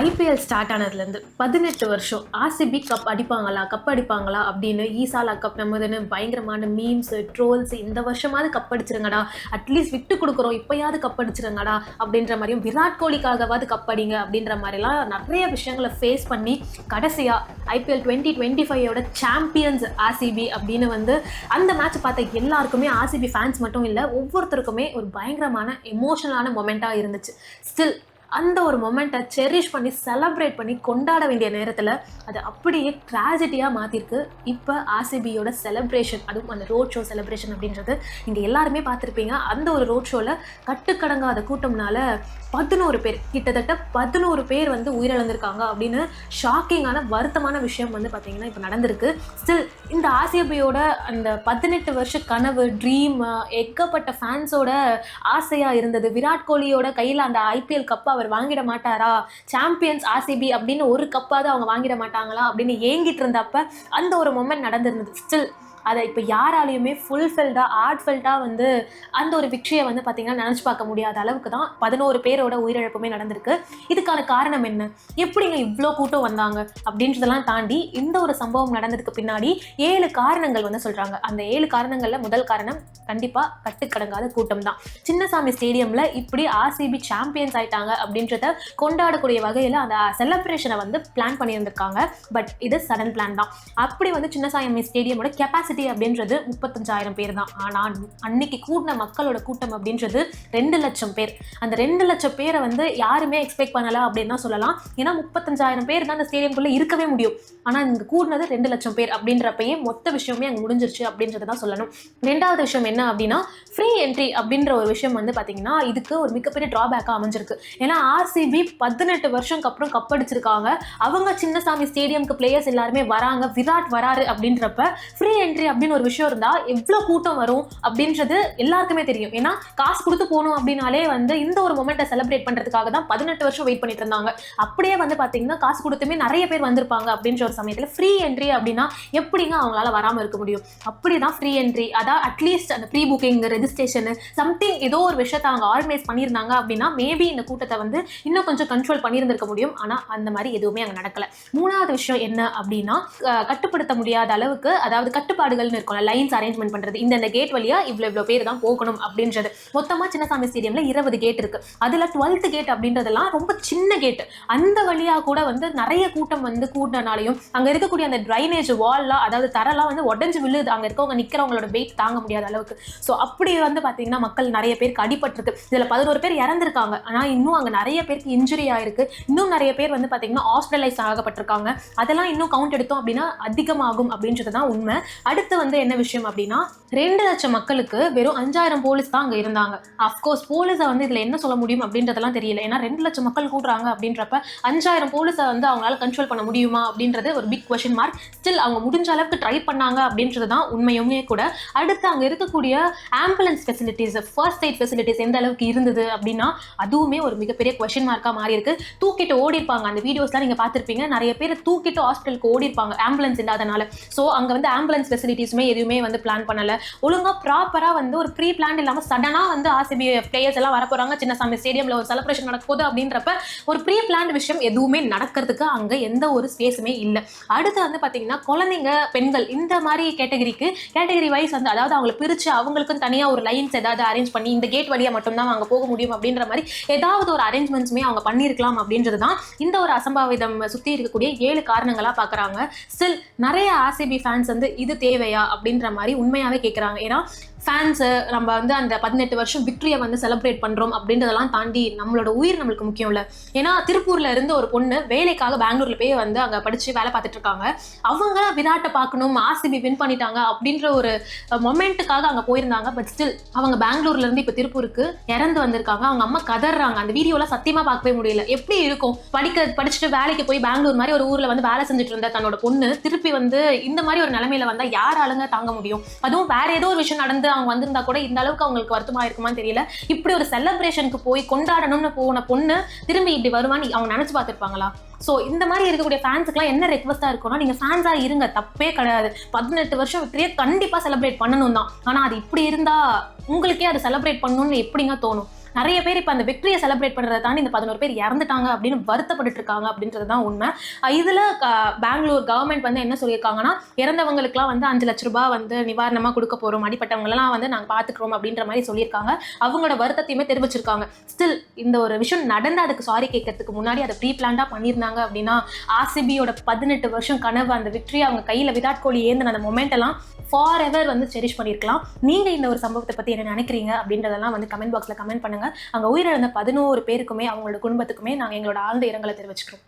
IPL start ஆனதுலேருந்து பதினெட்டு வருஷம் ஆர்சிபி கப் அடிப்பாங்களா கப் அடிப்பாங்களா அப்படின்னு ஈசாலா கப் நம்மதுன்னு பயங்கரமான மீம்ஸு ட்ரோல்ஸ் இந்த வருஷமாவது கப் அடிச்சிருங்கடா. அட்லீஸ்ட் விட்டு கொடுக்குறோம் இப்போயாவது கப் அடிச்சிருங்கடா அப்படின்ற மாதிரியும் விராட் கோலிக்காகவாவது கப் அடிங்க அப்படின்ற மாதிரிலாம் நிறைய விஷயங்களை ஃபேஸ் பண்ணி கடைசியாக ஐபிஎல் டுவெண்ட்டி டுவெண்ட்டி ஃபைவோட சாம்பியன்ஸ் ஆர்சிபி அப்படின்னு வந்து அந்த மேட்ச் பார்த்த எல்லாருக்குமே ஆர்சிபி ஃபேன்ஸ் மட்டும் இல்லை ஒவ்வொருத்தருக்குமே ஒரு பயங்கரமான எமோஷனலான மொமெண்ட்டாக இருந்துச்சு. ஸ்டில் அந்த ஒரு மொமெண்ட்டை செரிஷ் பண்ணி செலப்ரேட் பண்ணி கொண்டாட வேண்டிய நேரத்தில் அது அப்படியே ட்ராஜடியாக மாற்றிருக்கு இப்போ ஆர்சிபியோட செலப்ரேஷன் அதுவும் அந்த ரோட் ஷோ செலப்ரேஷன் அப்படின்றது நீங்கள் எல்லாருமே பார்த்துருப்பீங்க. அந்த ஒரு ரோட் ஷோவில் கட்டுக்கடங்காத கூட்டம்னால பதினோரு பேர் கிட்டத்தட்ட பதினோரு பேர் வந்து உயிரிழந்திருக்காங்க அப்படின்னு ஷாக்கிங்கான வருத்தமான விஷயம் வந்து பார்த்தீங்கன்னா இப்போ நடந்திருக்கு. ஸ்டில் இந்த ஆசியபியோட அந்த பதினெட்டு வருஷ கனவு ட்ரீம் எக்கப்பட்ட ஃபேன்ஸோட ஆசையாக இருந்தது. விராட் கோலியோட கையில் அந்த ஐபிஎல் கப்பை அவர் வாங்கிட மாட்டாரா? சாம்பியன்ஸ் ஆர்சிபி அப்படின்னு ஒரு கப்பாவது அவங்க வாங்கிட மாட்டாங்களா? அப்படின்னு ஏங்கிட்டு இருந்தப்ப அந்த ஒரு மொமெண்ட் நடந்திருந்தது. ஸ்டில் அதை இப்போ யாராலையுமே ஃபுல்ஃபில்டாக ஆர்ட்ஃபில்டாக வந்து அந்த ஒரு விக்ஷியை வந்து பார்த்திங்கன்னா நினச்சி பார்க்க முடியாத அளவுக்கு தான் பதினோரு பேரோட உயிரிழப்புமே நடந்திருக்கு. இதுக்கான காரணம் என்ன? எப்படிங்க இவ்வளோ கூட்டம் வந்தாங்க? அப்படின்றதெல்லாம் தாண்டி இந்த ஒரு சம்பவம் நடந்ததுக்கு பின்னாடி ஏழு காரணங்கள் வந்து சொல்கிறாங்க அந்த ஏழு காரணங்களில் முதல் காரணம் கண்டிப்பாக கட்டுக்கடங்காத கூட்டம் தான். சின்னசாமி ஸ்டேடியமில் இப்படி ஆர்சிபி சாம்பியன்ஸ் ஆயிட்டாங்க அப்படின்றத கொண்டாடக்கூடிய வகையில் அந்த செலிப்ரேஷனை வந்து பிளான் பண்ணியிருந்திருக்காங்க. பட் இது சடன் பிளான் தான். அப்படி வந்து சின்னசாமி ஸ்டேடியமோட கெப்பாசிட்டி அப்படின்றது முப்பத்தஞ்சாயிரம் பேர் தான். ஆனால் அன்னைக்கு கூடின மக்களோட கூட்டம் அப்படின்றது ரெண்டு லட்சம் பேர். அந்த ரெண்டு லட்சம் பேரை வந்து யாருமே எக்ஸ்பெக்ட் பண்ணல அப்படின்னு தான் சொல்லலாம். ஏன்னா முப்பத்தஞ்சாயிரம் பேர் தான் அந்த ஸ்டேடியம்குள்ளே இருக்கவே முடியும். ஆனால் இங்கே கூடினது ரெண்டு லட்சம் பேர் அப்படின்றப்பயே மொத்த விஷயமே அங்கே முடிஞ்சிருச்சு அப்படின்றத தான் சொல்லணும். ரெண்டாவது விஷயம் என்ன அப்படின்னா ஃப்ரீ என்ட்ரி அப்படின்ற ஒரு விஷயம் வந்து பார்த்தீங்கன்னா இதுக்கு ஒரு மிகப்பெரிய ட்ராபேக்காக அமைஞ்சிருக்கு. ஏன்னா ஆர்சிபி பதினெட்டு வருஷம்க்கு அப்புறம் கப் அடிச்சிருக்காங்க. அவங்க சின்னசாமி ஸ்டேடியம்க்கு பிளேயர்ஸ் எல்லாருமே வராங்க. விராட் வராரு அப்படின்றப்ப ஃப்ரீ என்ட்ரி அப்படின்னு ஒரு விஷயம் இருந்தால் எவ்வளோ கூட்டம் வரும் அப்படின்றது எல்லாருக்குமே தெரியும். ஏன்னா காசு கொடுத்து போகணும் அப்படின்னாலே வந்து இந்த ஒரு மொமெண்ட்டை செலிப்ரேட் பண்ணுறதுக்காக தான் பதினெட்டு வருஷம் வெயிட் பண்ணிட்டு இருந்தாங்க. அப்படியே வந்து பார்த்தீங்கன்னா காசு கொடுத்துமே நிறைய பேர் வந்திருப்பாங்க அப்படின்ற ஒரு சமயத்தில் ஃப்ரீ என்ட்ரி அப்படின்னா எப்படிங்க அவங்களால வராமல் இருக்க முடியும்? அப்படி தான் ஃப்ரீ என்ட்ரி அதான் அட்லீஸ்ட் அந்த ப்ரீ புக்கிங் ரெஜிஸ்ட்ரேஷன் சம்திங் ஏதோ ஒரு விஷயத்தை அவங்க ஆர்கனைஸ் பண்ணியிருந்தாங்க அப்படின்னா மேபி இந்த கூட்டத்தை வந்து இன்னும் கொஞ்சம் கண்ட்ரோல் பண்ணியிருந்திருக்க முடியும். ஆனால் அந்த மாதிரி எதுவுமே அங்கே நடக்கல. மூணாவது விஷயம் என்ன அப்படின்னா கட்டுப்படுத்த முடியாத அளவுக்கு அதாவது கட்டுப்பாடு கட்டுப்பாடுகள்னு இருக்கும்ல லைன்ஸ் அரேஞ்ச்மெண்ட் பண்ணுறது இந்த இந்த கேட் வழியாக இவ்வளோ இவ்வளோ பேர் தான் போகணும் அப்படின்றது. மொத்தமாக சின்னசாமி ஸ்டேடியமில் இருபது கேட் இருக்கு. அதில் டுவெல்த் கேட் அப்படின்றதெல்லாம் ரொம்ப சின்ன கேட் அந்த வழியாக கூட வந்து நிறைய கூட்டம் வந்து கூட்டினாலையும் அங்கே இருக்கக்கூடிய அந்த ட்ரைனேஜ் வால்லாம் அதாவது தரெல்லாம் வந்து உடஞ்சு விழுது. அங்கே இருக்கவங்க நிற்கிறவங்களோட வெயிட் தாங்க முடியாத அளவுக்கு. ஸோ அப்படி வந்து பார்த்தீங்கன்னா மக்கள் நிறைய பேருக்கு அடிபட்டிருக்கு. இதில் பதினோரு பேர் இறந்துருக்காங்க. ஆனால் இன்னும் அங்கே நிறைய பேருக்கு இன்ஜுரி ஆயிருக்கு. இன்னும் நிறைய பேர் வந்து பார்த்தீங்கன்னா ஹாஸ்பிட்டலைஸ் ஆகப்பட்டிருக்காங்க. அதெல்லாம் இன்னும் கவுண்ட் எடுத்தோம் அப்படின்னா அதிகமாகும் அப்படின்றது தான் உண்மை. அடுத்து அடுத்து வந்து என்ன விஷயம் அப்படின்னா ரெண்டு லட்சம் மக்களுக்கு வெறும் அஞ்சாயிரம் போலீஸ் தான் அங்கே இருந்தாங்க. அஃப்கோர்ஸ் போலீஸை வந்து இதில் என்ன சொல்ல முடியும் அப்படின்றதெல்லாம் தெரியல. ஏன்னா ரெண்டு லட்சம் மக்கள் கூடுறாங்க அப்படின்றப்ப அஞ்சாயிரம் போலீஸை வந்து அவங்களால கண்ட்ரோல் பண்ண முடியுமா அப்படின்றது ஒரு பிக் கொஷின் மார்க் ஸ்டில் அவங்க முடிஞ்ச அளவுக்கு ட்ரை பண்ணாங்க அப்படின்றது தான் உண்மையுமே கூட. அடுத்து அங்கே இருக்கக்கூடிய ambulance facilities first aid facilities எந்த அளவுக்கு இருந்தது அப்படின்னா அதுவுமே ஒரு மிகப்பெரிய கொஷின் மார்க்காக மாறி இருக்கு தூக்கிட்டு ஓடி இருப்பாங்க அந்த வீடியோஸ்லாம் நீங்கள் பார்த்துருப்பீங்க. நிறைய பேர் தூக்கிட்டு ஹாஸ்பிட்டலுக்கு ஓடிப்பாங்க ஆம்புலன்ஸ் இல்லாதனால. ஸோ அங்கே வந்து ஆம்புலன்ஸ் ஃபெசிலிட்டிஸுமே எதுவுமே வந்து பிளான் பண்ணல. ஒழுங்காக ப்ராப்பராக வந்து ஒரு ப்ரீ பிளான் இல்லாமல் சடனாக வந்து ஆர்சிபி பிளேயர்ஸ் எல்லாம் வரப்போகிறாங்க சின்ன சாமி ஸ்டேடியமில் ஒரு செலிப்ரேஷன் நடக்குது அப்படின்றப்ப ஒரு ப்ரீ பிளான் விஷயம் எதுவுமே நடக்கிறதுக்கு அங்கே எந்த ஒரு ஸ்பேஸுமே இல்லை. அடுத்து வந்து பார்த்தீங்கன்னா குழந்தைங்க பெண்கள் இந்த மாதிரி கேட்டகரிக்கு கேட்டகரி வைஸ் வந்து அதாவது அவங்களை பிரித்து அவங்களுக்கும் தனியாக ஒரு லைன்ஸ் ஏதாவது அரேஞ்ச் பண்ணி இந்த கேட் வழியாக மட்டும்தான் அங்கே போக முடியும் அப்படின்ற மாதிரி ஏதாவது ஒரு அரேஞ்ச்மெண்ட்ஸுமே அவங்க பண்ணியிருக்கலாம் அப்படின்றது தான் இந்த ஒரு அசம்பாவிதம் சுற்றி இருக்கக்கூடிய ஏழு காரணங்களாக பார்க்குறாங்க ஸ்டில் நிறைய ஆர்சிபி ஃபேன்ஸ் வந்து இது தேவை தேவையா அப்படின்ற மாதிரி உண்மையாகவே கேட்குறாங்க ஏன்னா ஃபேன்ஸு நம்ம வந்து அந்த பதினெட்டு வருஷம் விக்ட்ரியை வந்து செலிப்ரேட் பண்ணுறோம் அப்படின்றதெல்லாம் தாண்டி நம்மளோட உயிர் நம்மளுக்கு முக்கியம் இல்லை ஏன்னா திருப்பூரில் இருந்து ஒரு பொண்ணு வேலைக்காக பெங்களூரில் போய் வந்து அங்கே படித்து வேலை பார்த்துட்டு இருக்காங்க. அவங்க விராட்டை பார்க்கணும் ஆர்சிபி வின் பண்ணிட்டாங்க அப்படின்ற ஒரு மொமெண்ட்டுக்காக அங்கே போயிருந்தாங்க. பட் ஸ்டில் அவங்க பெங்களூர்லேருந்து இப்போ திருப்பூருக்கு இறந்து வந்திருக்காங்க. அவங்க அம்மா கதறாங்க அந்த வீடியோலாம் சத்தியமாக பார்க்கவே முடியல. எப்படி இருக்கும்? படிக்க படிச்சுட்டு வேலைக்கு போய் பெங்களூர் மாதிரி ஒரு ஊரில் வந்து வேலை செஞ்சுட்டு இருந்த தன்னோட பொண்ணு திருப்பி வந்து இந்த மாதிரி ஒரு நிலமையில வந்தால் யார் ஆளுங்க தாங்க முடியும்? அதுவும் வேற ஏதோ ஒரு விஷயம் நடந்து அவங்க வந்திருந்தா கூட இந்த அளவுக்கு அவங்களுக்கு வருத்தமா இருக்குமான்னு தெரியல. இப்படி ஒரு செலப்ரேஷனுக்கு போய் கொண்டாடணும்னு போன பொண்ணு திரும்பி இப்படி வருவான்னு அவங்க நினைச்சு பார்த்துருப்பாங்களா? ஸோ இந்த மாதிரி இருக்கக்கூடிய ஃபேன்ஸுக்குலாம் என்ன ரெக்வஸ்ட்டாக இருக்கும்னா நீங்கள் ஃபேன்ஸாக இருங்க. தப்பே கிடையாது. பதினெட்டு வருஷம் விக்டரியை கண்டிப்பாக செலிப்ரேட் பண்ணணும் தான். ஆனால் அது இப்படி இருந்தால் உங்களுக்கே அதை செலிப்ரேட் பண்ணணும்னு எப்படிங்க தோணும்? நிறைய பேர் இப்போ அந்த வெற்றியை செலிப்ரேட் பண்ணுறதை தாண்டி இந்த பதினோரு பேர் இறந்துட்டாங்க அப்படின்னு வருத்தப்பட்டு இருக்காங்க அப்படின்றது தான் உண்மை. இதில் இதுல க- பெங்களூர் கவர்மெண்ட் வந்து என்ன சொல்லியிருக்காங்கன்னா இறந்தவங்களுக்குலாம் வந்து அஞ்சு லட்ச ரூபாய் வந்து நிவாரணமா கொடுக்க போறோம். அடிப்பட்டவங்களெல்லாம் வந்து நாங்கள் பார்த்துக்குறோம் அப்படின்ற மாதிரி சொல்லியிருக்காங்க. அவங்களோட வருத்தத்தையுமே தெரிவிச்சிருக்காங்க. ஸ்டில் இந்த ஒரு விஷயம் நடந்து அதுக்கு சாரி கேட்கறதுக்கு முன்னாடி அதை ப்ரீ பிளான்டாக பண்ணியிருந்தாங்க அப்படின்னா ஆர்சிபியோட பதினெட்டு வருஷம் கனவு அந்த வெற்றி அவங்க கையில விராட் கோலி ஏந்தின அந்த மொமெண்ட் எல்லாம் ஃபார் எவர் வந்து செரிஷ் பண்ணியிருக்கலாம். நீங்க இந்த ஒரு சம்பவத்தை பற்றி என்ன நினைக்கிறீங்க அப்படின்றதெல்லாம் வந்து கமெண்ட் பாக்ஸில் கமெண்ட் பண்ணுங்க. அங்க உயிரிழந்த பதினோரு பேருக்குமே அவங்களோட குடும்பத்துக்குமே நாங்கள் எங்களோட ஆழ்ந்த இரங்கலை தெரிவிச்சுக்கிறோம்.